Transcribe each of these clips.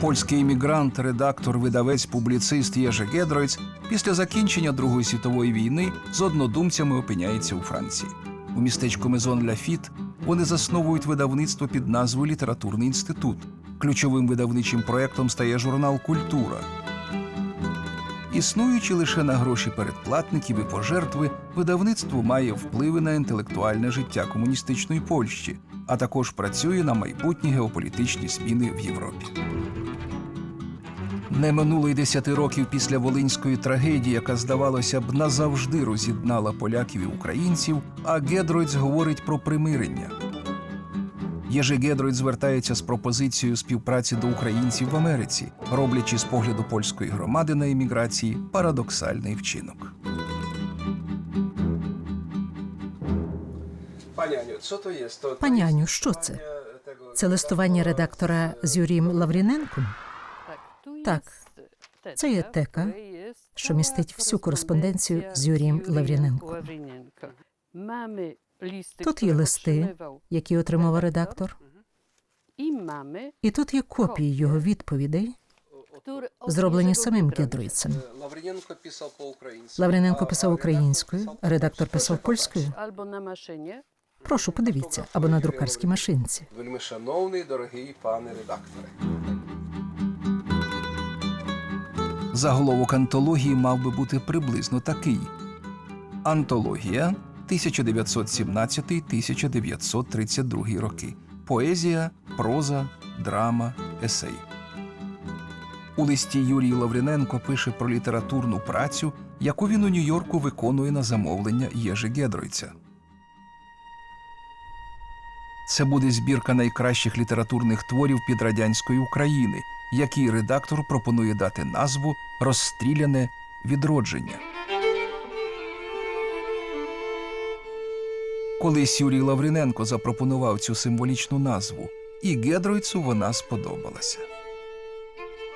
Польський іммігрант, редактор, видавець, публіцист Єже Гедройц після закінчення Другої світової війни з однодумцями опиняється у Франції. У містечку Мезон Ляфіт вони засновують видавництво під назвою Літературний інститут. Ключовим видавничим проєктом стає журнал Культура. Існуючи лише на гроші передплатників і пожертви, видавництво має впливи на інтелектуальне життя комуністичної Польщі, а також працює на майбутні геополітичні зміни в Європі. Не минуло й десяти років після волинської трагедії, яка, здавалося б, назавжди роз'єднала поляків і українців, а Гедройц говорить про примирення. Єжи Гедройц звертається з пропозицією співпраці до українців в Америці, роблячи з погляду польської громади на еміграції парадоксальний вчинок. Аню, що це? Це листування редактора з Юрієм Лавріненком, Так, це є тека, що містить всю кореспонденцію з Юрієм Лавріненком. Тут є листи, які отримав редактор, і тут є копії його відповідей, зроблені самим Гедройцем. Лавріненко писав по-українськи. Лавріненко писав українською, редактор писав польською. Або на машині. Прошу, подивіться, або на друкарській машинці. Вельми шановний, дорогий пане редакторе. Заголовок антології мав би бути приблизно такий: Антологія 1917-1932 роки. Поезія, проза, драма, есей. У листі Юрій Лавриненко пише про літературну працю, яку він у Нью-Йорку виконує на замовлення Єжи Гедройця. Це буде збірка найкращих літературних творів підрадянської України, якій редактор пропонує дати назву Розстріляне відродження. Колись Юрій Лавриненко запропонував цю символічну назву, і Гедройцу вона сподобалася.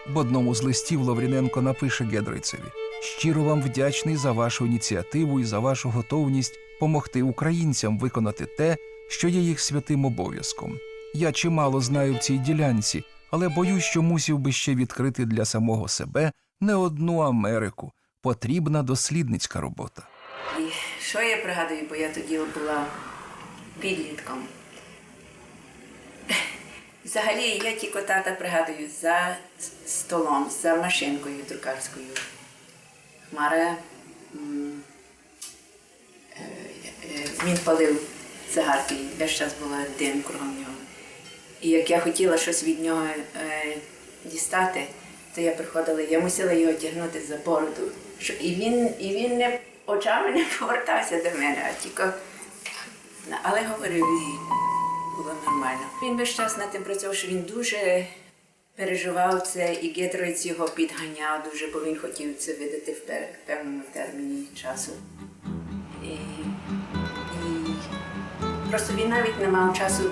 В одному з листів Лавріненко напише Гедройцеві: щиро вам вдячний за вашу ініціативу і за вашу готовність помогти українцям виконати те, що є їх святим обов'язком. Я чимало знаю в цій ділянці, але боюсь, що мусів би ще відкрити для самого себе не одну Америку. Потрібна дослідницька робота. І що я пригадую, бо я тоді була підлітком. Взагалі, я тільки тата пригадую за столом, за машинкою друкарською. Хмара м, е, е, він палив цигарки, весь час була дим кругом нього. І як я хотіла щось від нього е, дістати, то я приходила, я мусила його тягнути за бороду. Що, і, він, і він не очами не повертався до мене, а тільки. Але говорив і було нормально. Він весь час над тим працював, що він дуже переживав це, і Гетровець його підганяв дуже, бо він хотів це видати в певному терміні часу. І, і просто він навіть не мав часу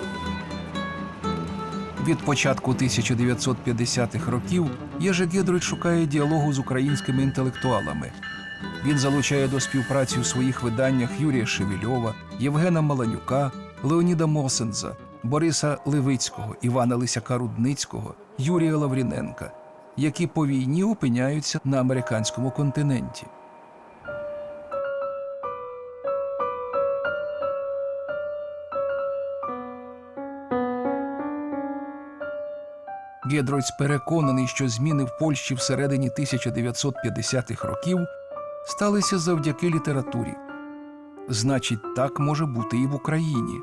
Від початку 1950-х років Єжи Гедройч шукає діалогу з українськими інтелектуалами. Він залучає до співпраці у своїх виданнях Юрія Шевельова, Євгена Маланюка, Леоніда Мосенза, Бориса Левицького, Івана Лисяка Рудницького, Юрія Лавріненка, які по війні опиняються на американському континенті. Гедройц переконаний, що зміни в Польщі всередині 1950-х років сталися завдяки літературі. Значить, так може бути і в Україні.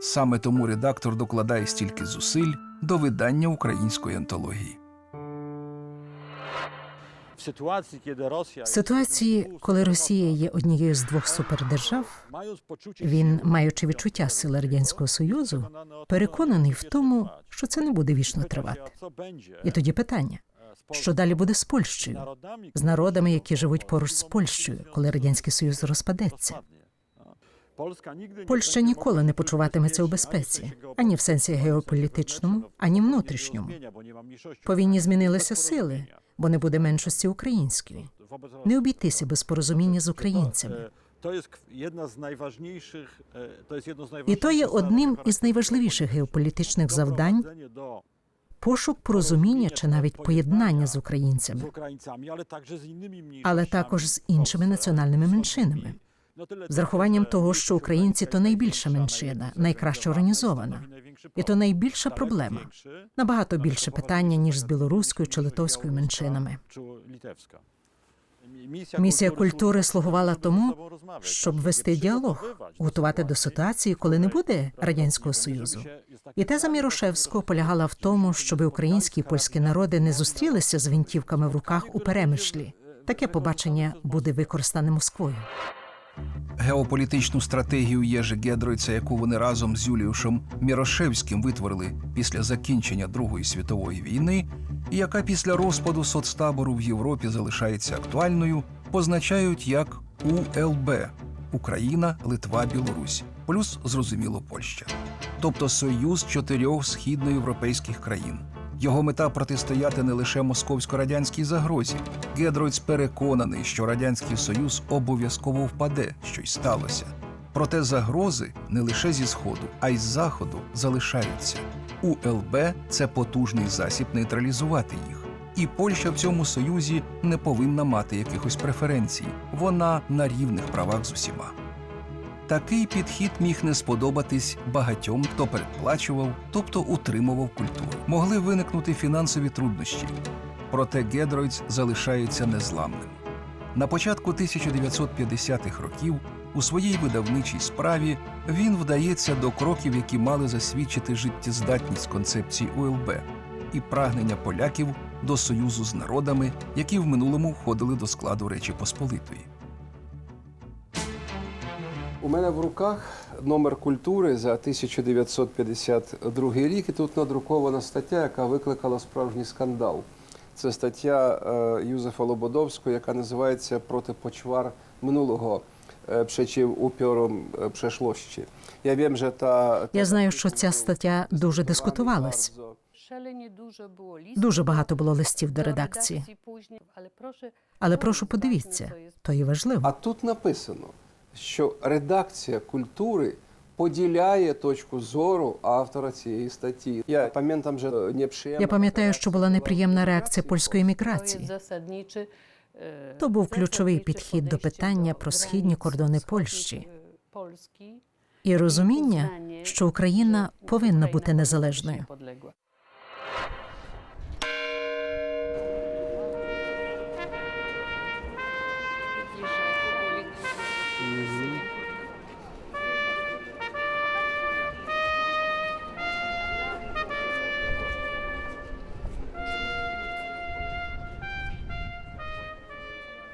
Саме тому редактор докладає стільки зусиль до видання української антології. В ситуації, коли Росія є однією з двох супердержав, він, маючи відчуття сили радянського союзу, переконаний в тому, що це не буде вічно тривати. І тоді питання: що далі буде з Польщею, з народами, які живуть поруч з Польщею, коли радянський союз розпадеться? Польща ніколи не почуватиметься у безпеці ані в сенсі геополітичному, ані внутрішньому. По війні змінилися сили, бо не буде меншості української. Не обійтися без порозуміння з українцями. То To jest з найважніших, то jest jedno z І то є одним із найважливіших геополітичних завдань пошук порозуміння чи навіть поєднання з українцями, але також з іншими національними меншинами. З рахуванням того, що українці то найбільша меншина, найкраще організована, і то найбільша проблема. Набагато більше питання ніж з білоруською чи литовською меншинами. Місія культури слугувала тому, щоб вести діалог, готувати до ситуації, коли не буде радянського союзу. І теза Мірошевського полягала в тому, щоб українські і польські народи не зустрілися з гвинтівками в руках у перемишлі. Таке побачення буде використане Москвою. Геополітичну стратегію Єжи Гедройця, яку вони разом з Юліушем Мірошевським витворили після закінчення Другої світової війни, і яка після розпаду соцтабору в Європі залишається актуальною, позначають як УЛБ Україна, Литва, Білорусь, плюс зрозуміло Польща, тобто союз чотирьох східноєвропейських країн. Його мета протистояти не лише московсько-радянській загрозі. Гедройц переконаний, що радянський союз обов'язково впаде, що й сталося. Проте загрози не лише зі сходу, а й з заходу залишаються. УЛБ це потужний засіб нейтралізувати їх. І Польща в цьому союзі не повинна мати якихось преференцій. Вона на рівних правах з усіма. Такий підхід міг не сподобатись багатьом, хто передплачував, тобто утримував культуру. Могли виникнути фінансові труднощі. Проте Гедройц залишається незламним. На початку 1950-х років у своїй видавничій справі він вдається до кроків, які мали засвідчити життєздатність концепції УЛБ і прагнення поляків до союзу з народами, які в минулому входили до складу Речі Посполитої. У мене в руках номер культури за 1952 рік, і тут надрукована стаття, яка викликала справжній скандал. Це стаття е, Юзефа Лободовського, яка називається Проти почвар минулого е, przeciw upiorom е. Я wiem, że та Я знаю, що ця стаття дуже дискутувалась. Дуже багато було листів до редакції. Але прошу подивіться, то і важливо. А тут написано, що редакція культури поділяє точку зору автора цієї статті. Я пам'ятам, що неприємна Я пам'ятаю, що була неприємна реакція польської міграції. То був ключовий підхід до питання про східні кордони Польщі і розуміння, що Україна повинна бути незалежною.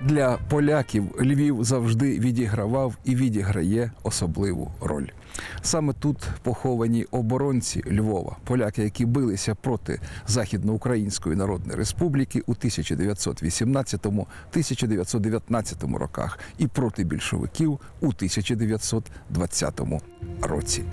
Для поляків Львів завжди відігравав і відіграє особливу роль. Саме тут поховані оборонці Львова, поляки, які билися проти Західноукраїнської Народної Республіки у 1918-1919 роках і проти більшовиків у 1920 році.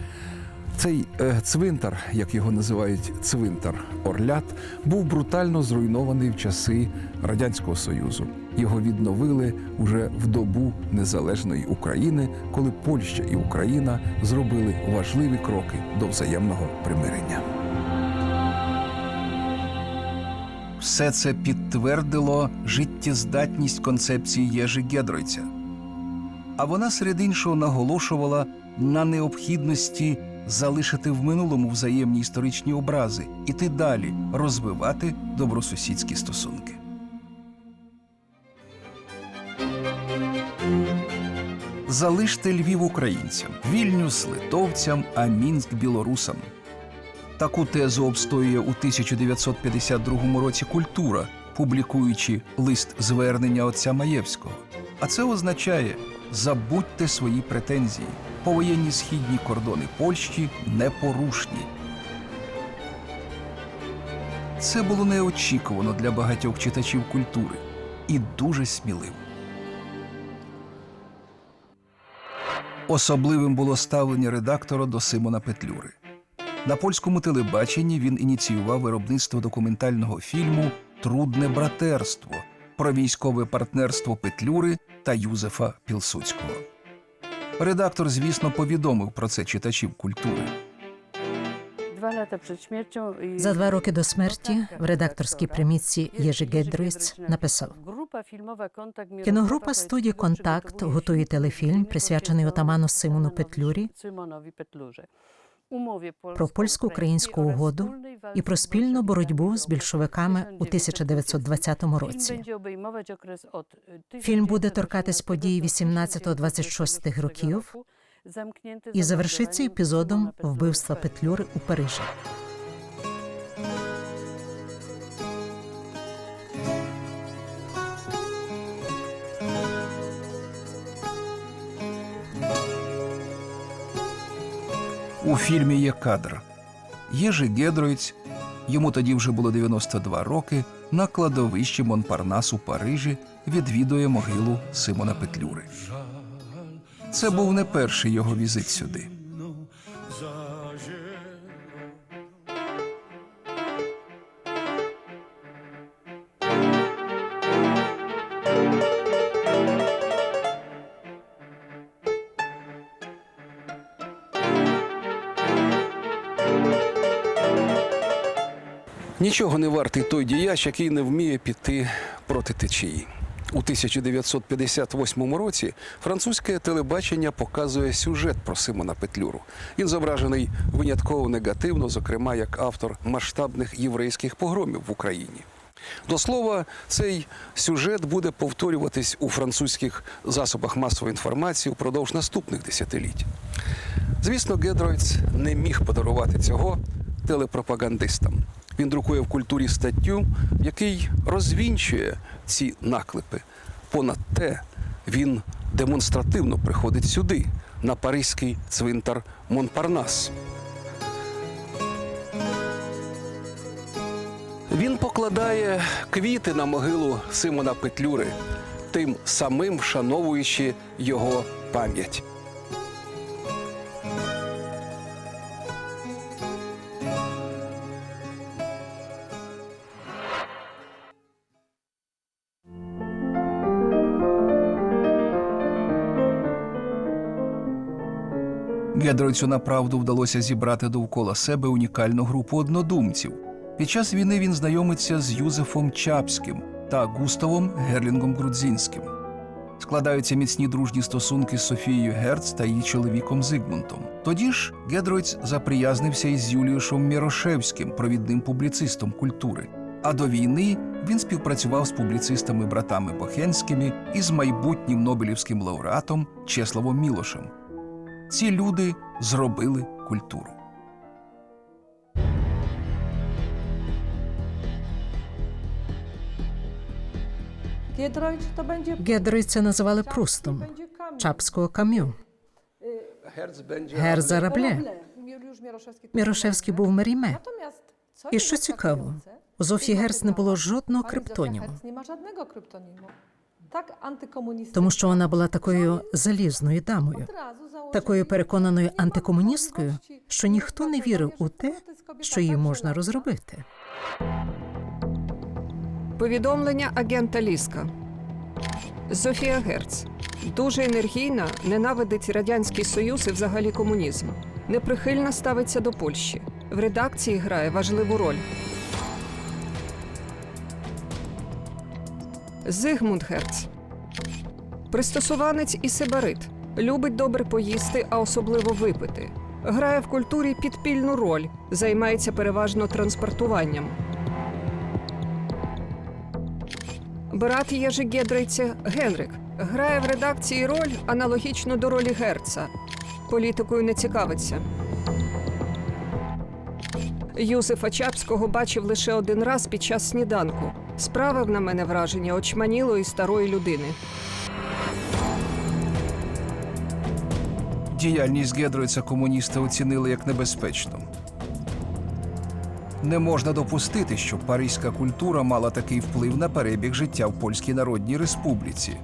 Цей е, цвинтар, як його називають цвинтар Орлят, був брутально зруйнований в часи Радянського Союзу. Його відновили уже в добу незалежної України, коли Польща і Україна зробили важливі кроки до взаємного примирення. Все це підтвердило життєздатність концепції Єжи Гедройця. А вона серед іншого наголошувала на необхідності залишити в минулому взаємні історичні образи, іти далі, розвивати добросусідські стосунки. Залиште Львів українцям, Вільнюс литовцям, а Мінськ білорусам. Таку тезу обстоює у 1952 році культура, публікуючи лист звернення отця Маєвського. А це означає забудьте свої претензії. Повоєнні східні кордони Польщі непорушні. Це було неочікувано для багатьох читачів культури і дуже сміливо. Особливим було ставлення редактора до Симона Петлюри. На польському телебаченні він ініціював виробництво документального фільму Трудне братерство про військове партнерство Петлюри та Юзефа Пілсуцького. Редактор, звісно, повідомив про це читачів культури. За два роки до смерті в редакторській примітці Єжи Гедройц написав: Кіногрупа студії Контакт готує телефільм, присвячений отаману Симону Петлюрі, про польсько-українську угоду і про спільну боротьбу з більшовиками у 1920 році. Фільм буде торкатись подій 18-26 років і завершиться епізодом вбивства Петлюри у Парижі. У фільмі є кадр. Єжи Гедроїць, йому тоді вже було 92 роки, на кладовищі Монпарнас у Парижі відвідує могилу Симона Петлюри. Це був не перший його візит сюди. Нічого не вартий той діяч, який не вміє піти проти течії. У 1958 році французьке телебачення показує сюжет про Симона Петлюру. Він зображений винятково негативно, зокрема як автор масштабних єврейських погромів в Україні. До слова, цей сюжет буде повторюватись у французьких засобах масової інформації впродовж наступних десятиліть. Звісно, Гедройц не міг подарувати цього телепропагандистам. Він друкує в культурі статтю, в якій розвінчує ці наклепи. Понад те, він демонстративно приходить сюди, на паризький цвинтар Монпарнас. Він покладає квіти на могилу Симона Петлюри, тим самим вшановуючи його пам'ять. Гедройцю направду вдалося зібрати довкола себе унікальну групу однодумців. Під час війни він знайомиться з Юзефом Чапським та Густавом Герлінгом Грудзінським. Складаються міцні дружні стосунки з Софією Герц та її чоловіком Зигмунтом. Тоді ж Гедройц заприязнився із Юліушем Мірошевським, провідним публіцистом культури. А до війни він співпрацював з публіцистами братами Бохенськими і з майбутнім Нобелівським лауреатом Чеславом Мілошем. Ці люди зробили культуру. Гедройця називали Прустом. Чапського кам'ю, Герза Мірошевський був Меріме. І що цікаво, у Зофії Герц не було жодного pani Antykomunistyczna. тому що вона була такою залізною дамою, такою переконаною антикомуністкою, що ніхто не вірив у те, що її можна розробити. Повідомлення агента Ліска. Зофія Герц дуже енергійна, ненавидить Радянський Союз і взагалі комунізм. Неприхильно ставиться до Польщі. В редакції грає важливу роль. Зигмунд Герц. Пристосуванець і сибарит. Любить добре поїсти, а особливо випити. Грає в культурі підпільну роль, займається переважно транспортуванням. Брат Єжи Гедрейця Генрик грає в редакції роль аналогічну до ролі Герца. Політикою не цікавиться. Юзефа Чапського бачив лише один раз під час сніданку. Справив на мене враження очманілої старої людини. Діяльність Гедройца комуністи оцінили як небезпечну. Не можна допустити, щоб паризька культура мала такий вплив на перебіг життя в Польській Народній Республіці.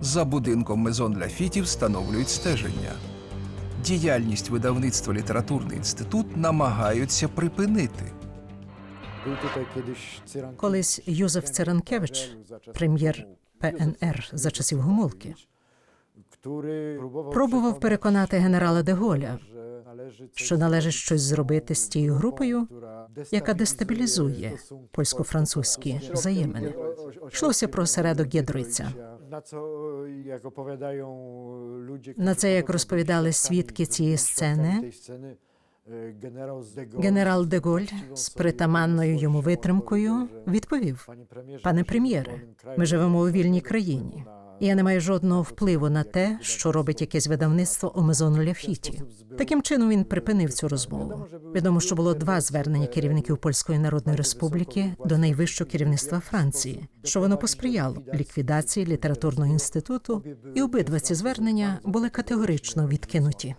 За будинком Мезон Ляфітів встановлюють стеження. Діяльність видавництва Літературний інститут намагаються припинити. Колись Юзеф Церанкевич, прем'єр ПНР за часів Гомулки, пробував переконати генерала Деголя, що належить щось зробити з тією групою, яка дестабілізує польсько-французькі взаємини. Йшлося про осередок Гєдройця. На це, як розповідали свідки цієї сцени, генерал Деголь з притаманною йому витримкою відповів: Пане прем'єре, ми живемо у вільній країні. і Я не маю жодного впливу на те, що робить якесь видавництво Омезону Ляфіті. Таким чином він припинив цю розмову. Відомо, що було два звернення керівників Польської Народної Республіки до найвищого керівництва Франції, що воно посприяло ліквідації літературного інституту, і обидва ці звернення були категорично відкинуті.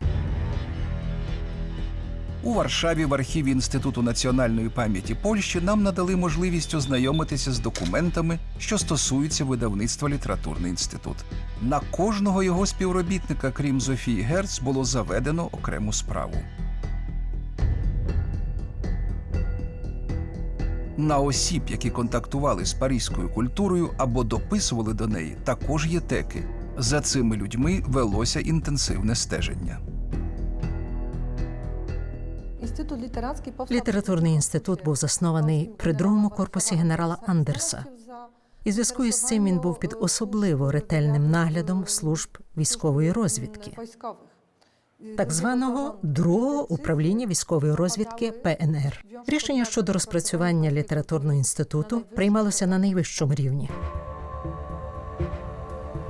У Варшаві в архіві Інституту національної пам'яті Польщі нам надали можливість ознайомитися з документами, що стосуються видавництва літературний інститут. На кожного його співробітника, крім Зофії Герц, було заведено окрему справу. На осіб, які контактували з паризькою культурою або дописували до неї, також є теки. За цими людьми велося інтенсивне стеження. Інститут літератський повстав Літературний інститут був заснований при другому корпусі генерала Андерса. І зв'язку із цим він був під особливо ретельним наглядом служб військової розвідки, військових. так званого другого управління військової розвідки ПНР. Рішення щодо розпрацювання літературного інституту приймалося на найвищому рівні.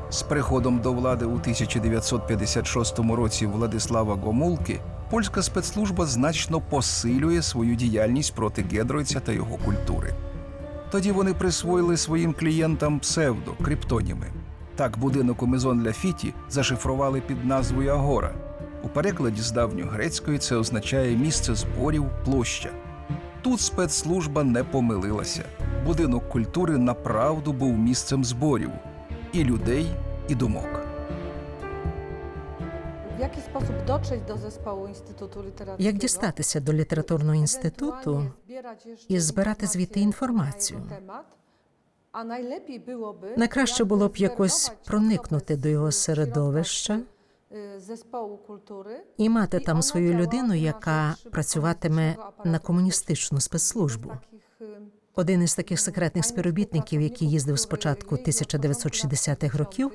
З приходом до влади у 1956 році Владислава Гомулки польська спецслужба значно посилює свою діяльність проти Гедройця та його культури. Тоді вони присвоїли своїм клієнтам псевдо криптоніми. Так будинок у Мезон Ляфіті зашифрували під назвою Агора. У перекладі з давньогрецької це означає місце зборів, площа. Тут спецслужба не помилилася. Будинок культури направду був місцем зборів і людей, і думок. В який спосіб dotrzeć до зespołu Інституту літературного? Як дістатися до літературного інституту і збирати звідти інформацію? А найлепій було би Найкраще було б якось проникнути до його середовища і мати там свою людину, яка працюватиме на комуністичну спецслужбу. Один із таких секретних співробітників, який їздив спочатку 1960-х років,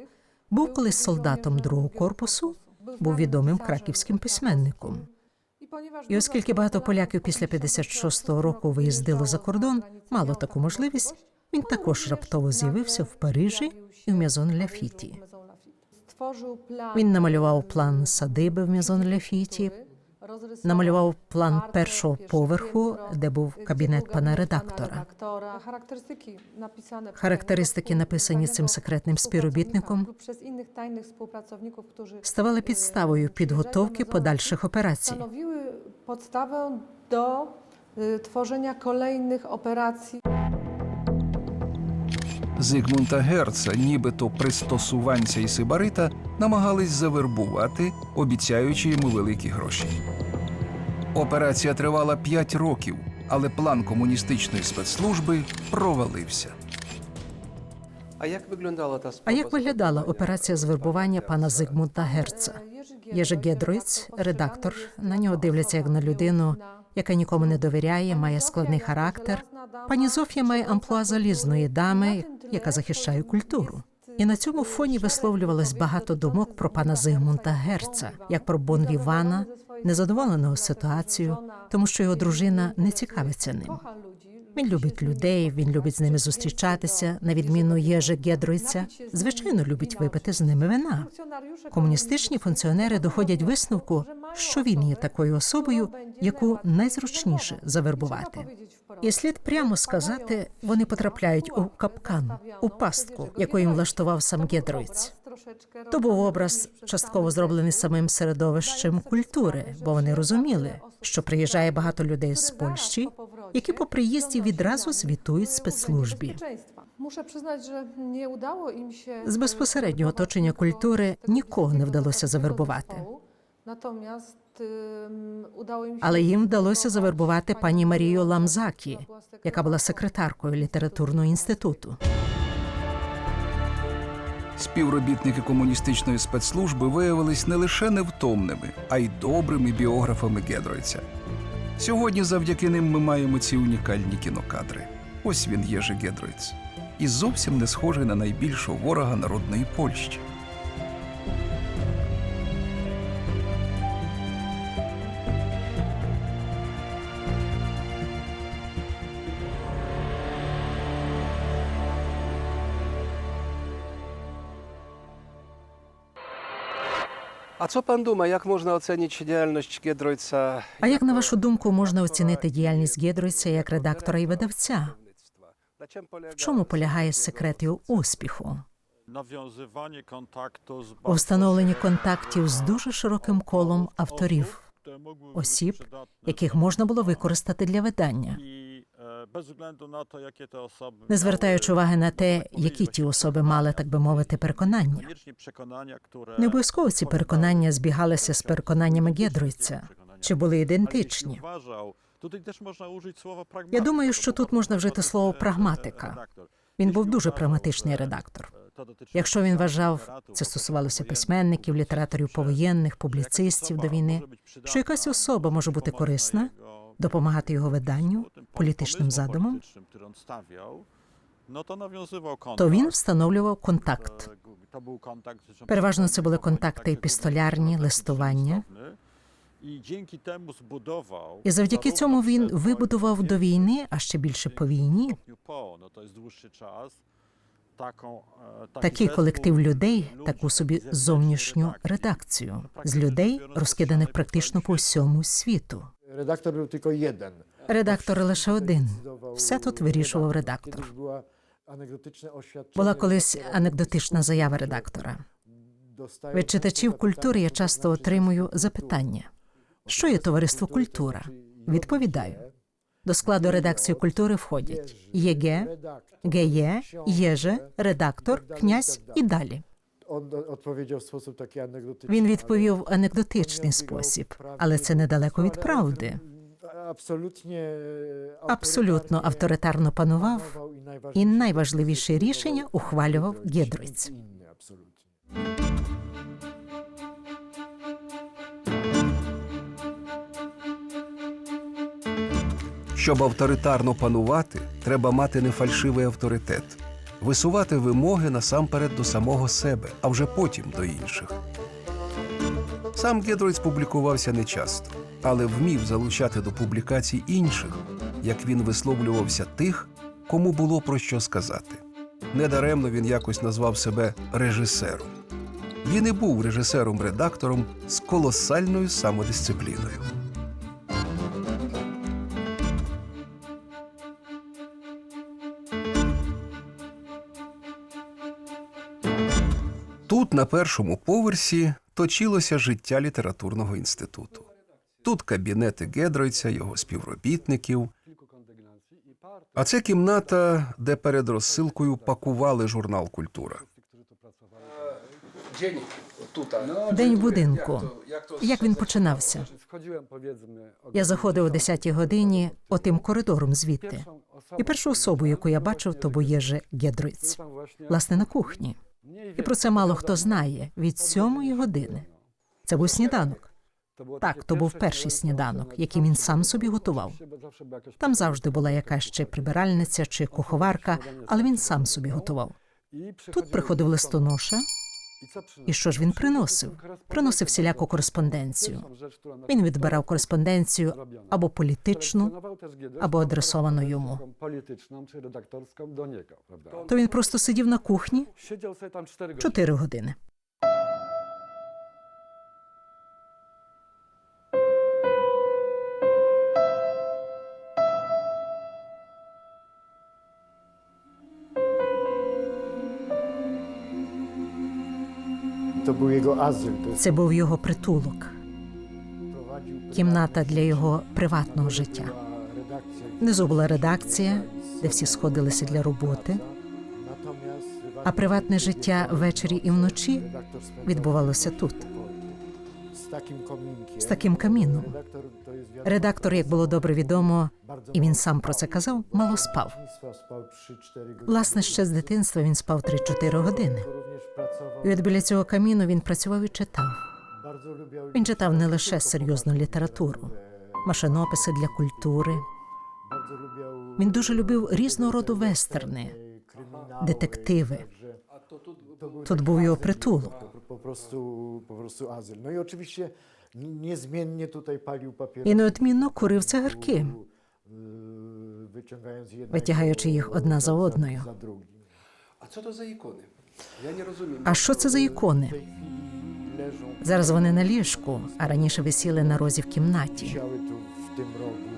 був колись солдатом другого корпусу, був відомим краківським письменником. І оскільки багато поляків після 56-го року виїздило за кордон, мало таку можливість, він також раптово з'явився в Парижі і в Мезон Ляфіті. Він намалював план садиби в Мезон Ляфіті, намалював план першого поверху, де був кабінет пана редактора. Характеристики написані цим секретним співробітником, współpracowników, którzy ставали підставою підготовки подальших операцій. podstawę do y, tworzenia kolejnych operacji. Зигмунта Герца, нібито пристосуванця і сибарита, намагались завербувати, обіцяючи йому великі гроші. Операція тривала 5 років, але план комуністичної спецслужби провалився. А як виглядала та А спроба як виглядала операція звербування пана Зигмунта Герца? Єжи Гедройц, редактор, на нього дивляться як на людину, яка нікому не довіряє, має складний характер. Пані Зофія має амплуа залізної дами, яка захищає культуру. І на цьому фоні висловлювалось багато думок про пана Зигмунта Герца, як про Бонвівана, незадоволеного ситуацією, тому що його дружина не цікавиться ним. Він любить людей, він любить з ними зустрічатися, на відміну Єжи Гедройця, звичайно, любить випити з ними вина. Комуністичні функціонери доходять висновку, що він є такою особою, яку найзручніше завербувати. І слід прямо сказати, вони потрапляють у капкан, у пастку, яку їм влаштував сам. Troszeczkę То був образ частково зроблений самим середовищем культури, бо вони розуміли, що приїжджає багато людей з Польщі, які по приїзді відразу звітують спецслужбі. się З безпосереднього оточення культури нікого не вдалося завербувати. Się Але їм вдалося завербувати пані Марію Ламзакі, яка була секретаркою літературного інституту. Співробітники комуністичної спецслужби виявились не лише невтомними, а й добрими біографами Гедройця. Сьогодні завдяки ним ми маємо ці унікальні кінокадри. Ось він Єжи Гедройц. І зовсім не схожий на найбільшого ворога народної Польщі. A co pan duma, jak można ocenić działalność Giedroyca? А як на вашу думку можна оцінити діяльність Гедройця як редактора і видавця? В чому полягає секрет його успіху? У встановленні контактів з дуже широким колом авторів, осіб, яких можна було використати для видання, не звертаючи уваги на те, які ті особи мали, так би мовити, переконання. przekonania, Не обов'язково ці переконання збігалися з переконаннями Гедройця, чи були ідентичні. tutaj też można użyć słowa Я думаю, що тут можна вжити слово прагматика. redaktor. Він був дуже прагматичний редактор. e, to dotyczyło Якщо він вважав, це стосувалося письменників, літераторів повоєнних, публіцистів до війни, що якась особа може бути корисна, допомагати його виданню, політичним kontakt. то він встановлював контакт. Переважно це були контакти так, епістолярні, листування. І завдяки цьому він вибудував до війни, а ще більше по війні, такий колектив людей, таку собі зовнішню редакцію з людей, розкиданих практично по всьому світу. Redaktor był tylko jeden. Редактор лише один. Все тут вирішував редактор. Була колись анекдотична заява редактора. Від читачів культури я часто отримую запитання: що є товариство культура? Відповідаю. До складу редакції культури входять ЄГЕ, ГЕ, Єже, редактор, князь і далі. Do- odpowiedział w sposób. Він відповів в анекдотичний спосіб, але це недалеко від правди. Абсолютно авторитарно панував і найважливіші рішення ухвалював absolutnie. Щоб авторитарно панувати, треба мати не фальшивий авторитет, висувати вимоги насамперед до самого себе, а вже потім до інших. Сам Гедройц публікувався нечасто, але вмів залучати до публікацій інших, як він висловлювався тих, кому було про що сказати. Недаремно він якось назвав себе режисером. Він і був режисером-редактором з колосальною самодисципліною. Тут, на першому поверсі, точилося життя літературного інституту. Тут кабінети Гедройця, його співробітників. А це кімната, де перед розсилкою пакували журнал Культура. День будинку. Як він починався? Я заходив о 10-й годині отим коридором звідти. І першу особу, яку я бачив, то був Єжи Власне, на кухні. І про це мало хто знає від сьомої години. Це був сніданок. Так, то був перший сніданок, який він сам собі готував. Там завжди була якась ще прибиральниця чи куховарка, але він сам собі готував. Тут приходив листоноша, і що ж він приносив? Приносив всіляку кореспонденцію. Він відбирав кореспонденцію або політичну, або адресовану йому. То він просто сидів на кухні чотири години. Це був його притулок, кімната для його приватного життя. Внизу була редакція, де всі сходилися для роботи. А приватне життя ввечері і вночі відбувалося тут. З таким каміном. Редактор, як було добре відомо, і він сам про це казав, мало спав. Spał 3-4. Власне, ще з дитинства він спав 3-4 години. І от біля цього каміну він працював і читав. Він читав не лише серйозну літературу, машинописи для культури. Він дуже любив різного роду вестерни, детективи. Тут був його притулок. Po- prostu, po prostu azyl. No i oczywiście niezmiennie tutaj palił papierosy. І неодмінно курив цигарки. wyciągając jednego Витягаючи їх одна за одною. za drugim. А що то за ікони? Я не розумію. А що це за W ікони? tej chwili leżą Зараз вони на ліжку, а раніше висіли на розі в кімнаті. wisiały tu w tym rogu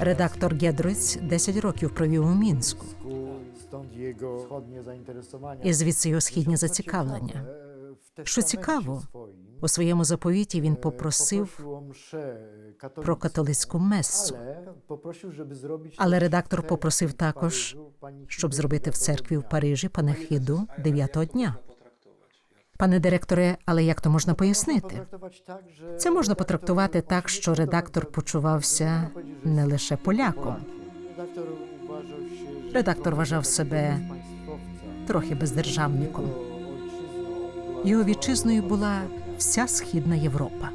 Редактор Гедроць 10 років провів у Мінську. І звідси його східні зацікавлення. w Що цікаво, У своєму заповіті він e, попросив про католицьку месу. Але редактор попросив також, щоб зробити в церкві в Парижі панахиду дев'ятого дня. Пане директоре, але як то можна пояснити? Це можна потрактувати так, що редактор почувався не лише поляком. Редактор вважав, себе трохи бездержавником. Його вітчизною була вся східна Європа.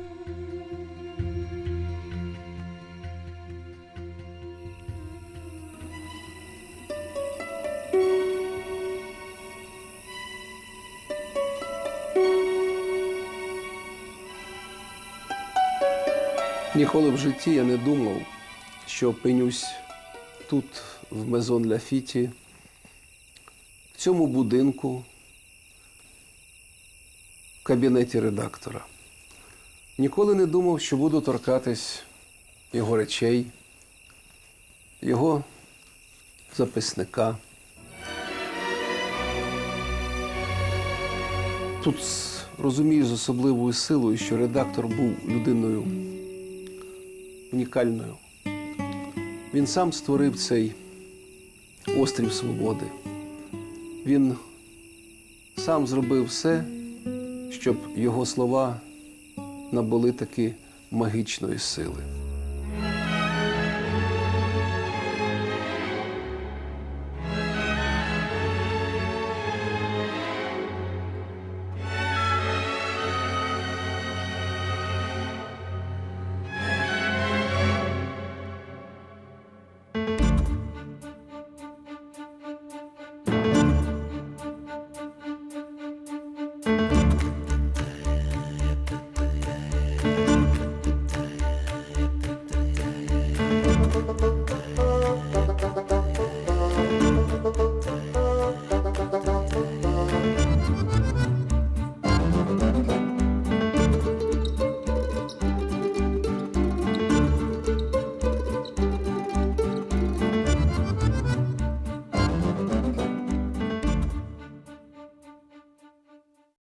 Ніколи в житті я не думав, що опинюсь тут, в Мезон Ляфіті, в цьому будинку, в кабінеті редактора. Ніколи не думав, що буду торкатись його речей, його записника. Тут розумію з особливою силою, що редактор був людиною унікальною. Він сам створив цей острів свободи. Він сам зробив все, щоб його слова набули таки магічної сили.